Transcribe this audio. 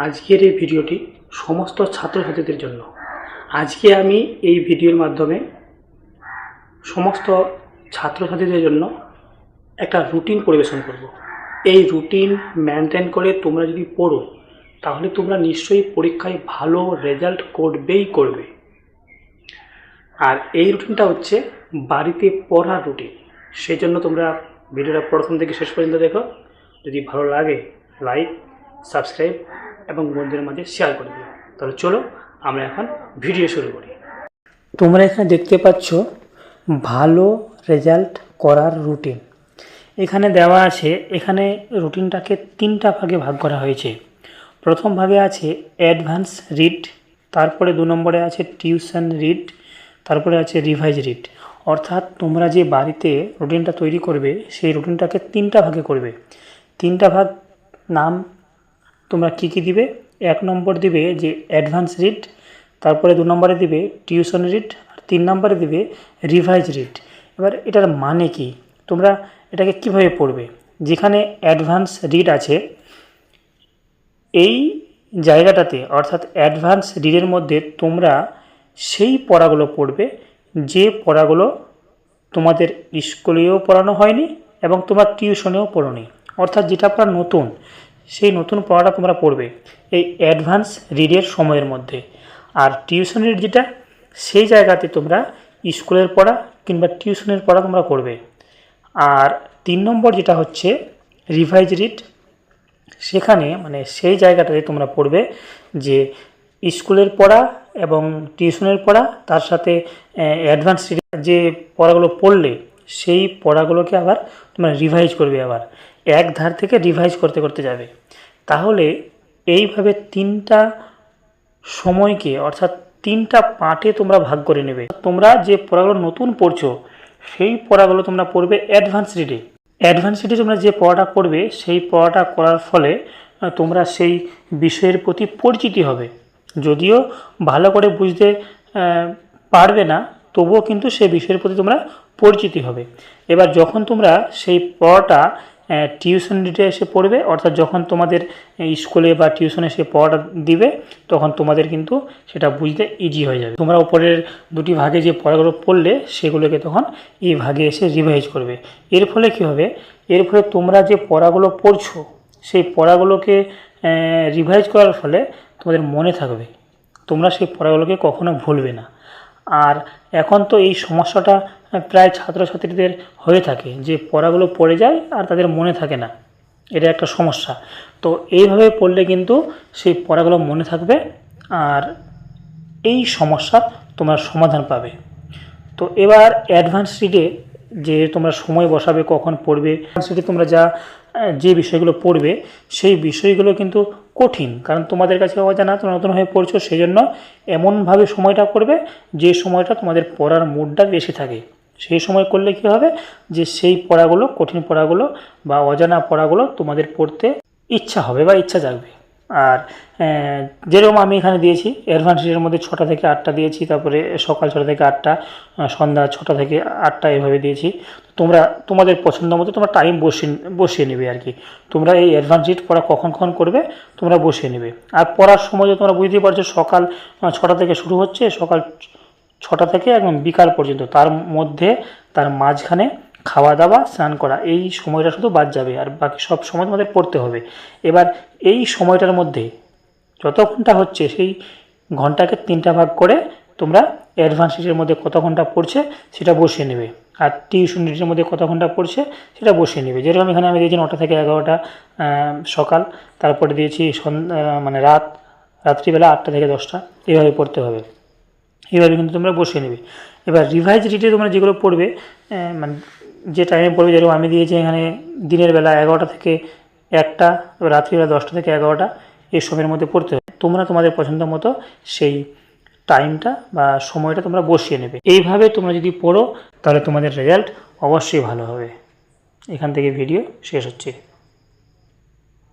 আজকের এই ভিডিওটি সমস্ত ছাত্রছাত্রীদের জন্য। আজকে আমি এই ভিডিওর মাধ্যমে সমস্ত ছাত্রছাত্রীদের জন্য একটা রুটিন পরিবেশন করব। এই রুটিন মেনটেন করে তোমরা যদি পড়ো, তাহলে তোমরা নিশ্চয়ই পরীক্ষায় ভালো রেজাল্ট করবেই করবে। আর এই রুটিনটা হচ্ছে বাড়িতে পড়ার রুটিন। সেই জন্য তোমরা ভিডিওটা প্রথম থেকে শেষ পর্যন্ত দেখো। যদি ভালো লাগে লাইক সাবস্ক্রাইব এবং বন্ধুদের মাঝে শেয়ার করে দিও তাহলে চলো, আমরা এখন ভিডিও শুরু করি। তোমরা এখানে দেখতে পাচ্ছ ভালো রেজাল্ট করার রুটিন এখানে দেওয়া আছে, এখানে রুটিনটাকে তিনটা ভাগে ভাগ করা হয়েছে। প্রথম ভাগে আছে অ্যাডভান্স রিড তারপরে দু নম্বরে আছে টিউশন রিড তারপরে আছে রিভাইজ রিড অর্থাৎ তোমরা যে বাড়িতে রুটিনটা তৈরি করবে, সেই রুটিনটাকে তিনটা ভাগে করবে। তিনটা ভাগ নাম তোমরা কী কী দিবে? এক নম্বর দিবে যে অ্যাডভান্স রিড তারপরে দু নম্বরে দিবে টিউশন রিড আর তিন নম্বরে দিবে রিভাইজ রিড এবার এটার মানে কি? তোমরা এটাকে কীভাবে পড়বে? যেখানে অ্যাডভান্স রিড আছে, এই জায়গাটাতে, অর্থাৎ অ্যাডভান্স রিডের মধ্যে তোমরা সেই পড়াগুলো পড়বে, যে পড়াগুলো তোমাদের স্কুলেও পড়ানো হয়নি এবং তোমার টিউশনেও পড়োনি। অর্থাৎ যেটা পড়া নতুন সেই নতুন পড়াটা তোমরা পড়বে এই অ্যাডভান্স রিডের সময়ের মধ্যে। আর টিউশন রিড যেটা, সেই জায়গাতে তোমরা স্কুলের পড়া কিংবা টিউশনের পড়া তোমরা করবে। আর তিন নম্বর যেটা হচ্ছে রিভাইজ রিড সেখানে মানে সেই জায়গাটাতে তোমরা পড়বে যে স্কুলের পড়া এবং টিউশনের পড়া, তার সাথে অ্যাডভান্স যে পড়াগুলো পড়লে সেই পড়াগুলোকে আবার তোমরা রিভাইজ করবে আবার। এক ধার থেকে রিভাইজ করতে করতে যাবে। তাহলে এইভাবে তিনটা সময়কে, অর্থাৎ তিনটা পার্টে তোমরা ভাগ করে নেবে। তোমরা যে পড়াগুলো নতুন পড়ছো, সেই পড়াগুলো তোমরা পড়বে অ্যাডভান্স রিডে অ্যাডভান্স রিডে তোমরা যে পড়াটা পড়বে, সেই পড়াটা করার ফলে তোমরা সেই বিষয়ের প্রতি পরিচিতি হবে। যদিও ভালো করে বুঝতে পারবে না তবুও কিন্তু সে বিষয়ের প্রতি তোমরা পরিচিতি হবে। এবার যখন তোমরা সেই পড়াটা টিউশন ডিটে এসে পড়বে, অর্থাৎ যখন তোমাদের স্কুলে বা টিউশনে সে পড়াটা দিবে, তখন তোমাদের কিন্তু সেটা বুঝতে ইজি হয়ে যাবে। তোমরা উপরের দুটি ভাগে যে পড়াগুলো পড়লে, সেগুলোকে তখন এই ভাগে এসে রিভাইজ করবে। এর ফলে কী হবে? এর ফলে তোমরা যে পড়াগুলো পড়ছো, সেই পড়াগুলোকে রিভাইজ করার ফলে তোমাদের মনে থাকবে। তোমরা সেই পড়াগুলোকে কখনো ভুলবে না। আর এখন তো এই সমস্যাটা প্রায় ছাত্রছাত্রীদের হয়ে থাকে যে পড়াগুলো পড়ে যায় আর তাদের মনে থাকে না। এটা একটা সমস্যা। তো এইভাবে পড়লে কিন্তু সেই পড়াগুলো মনে থাকবে আর এই সমস্যার তোমরা সমাধান পাবে। তো এবার অ্যাডভান্স রিডে যে তোমরা সময় বসাবে, কখন পড়বে রিডে তোমরা যা যে বিষয়গুলো পড়বে, সেই বিষয়গুলো কিন্তু কঠিন, কারণ তোমাদের কাছে অজানা তোমরা নতুন হয়ে পড়ছো সেই জন্য এমনভাবে সময়টা করবে যে সময়টা তোমাদের পড়ার মুডটা বেশি থাকে। সেই সময় করলে কী হবে? যে সেই পড়াগুলো, কঠিন পড়াগুলো বা অজানা পড়াগুলো তোমাদের পড়তে ইচ্ছা হবে বা ইচ্ছা জাগবে। আর যেরকম আমি এখানে দিয়েছি অ্যাডভান্স এর মধ্যে ছটা থেকে আটটা দিয়েছি, তারপরে সকাল ছটা থেকে আটটা সন্ধ্যা ছটা থেকে আটটা এভাবে দিয়েছি। তোমরা, তোমাদের পছন্দ মতো তোমরা টাইম বসিয়ে বসিয়ে নেবে আর কি। তোমরা এই অ্যাডভান্স রিড পড়া কখন কখন করবে, তোমরা বসিয়ে নেবে। আর পড়ার সময় তোমরা বুঝতেই পারছ সকাল ছটা থেকে শুরু হচ্ছে, সকাল ছটা থেকে একদম বিকাল পর্যন্ত। তার মধ্যে, তার মাঝখানে খাওয়া দাওয়া স্নান করা, এই সময়টা শুধু বাদ যাবে আর বাকি সব সময় তোমাদের পড়তে হবে। এবার এই সময়টার মধ্যে যত ঘণ্টা হচ্ছে সেই ঘন্টাকে তিনটা ভাগ করে তোমরা অ্যাডভান্স রিটের মধ্যে কত ঘণ্টা পড়ছে সেটা বসিয়ে নেবে। আর টিউশন রিটের মধ্যে কত ঘণ্টা পড়ছে সেটা বসিয়ে নেবে। যেরকম এখানে আমি দিয়েছি নটা থেকে এগারোটা সকাল, তারপরে দিয়েছি মানে রাত, রাত্রিবেলা আটটা থেকে দশটা, এইভাবে পড়তে হবে। এইভাবে কিন্তু তোমরা বসিয়ে নেবে। এবার রিভাইজ রিটে তোমরা যেগুলো পড়বে মানে যে টাইমে পড়বে যেরকম আমি দিয়েছি এখানে দিনের বেলা এগারোটা থেকে একটা, রাত্রিবেলা দশটা থেকে এগারোটা, এই সময়ের মধ্যে পড়তে হবে। তোমরা তোমাদের পছন্দ মতো সেই টাইমটা বা সময়টা তোমরা বসিয়ে নেবে। এইভাবে তোমরা যদি পড়ো, তাহলে তোমাদের রেজাল্ট অবশ্যই ভালো হবে। এখান থেকে ভিডিও শেষ হচ্ছে।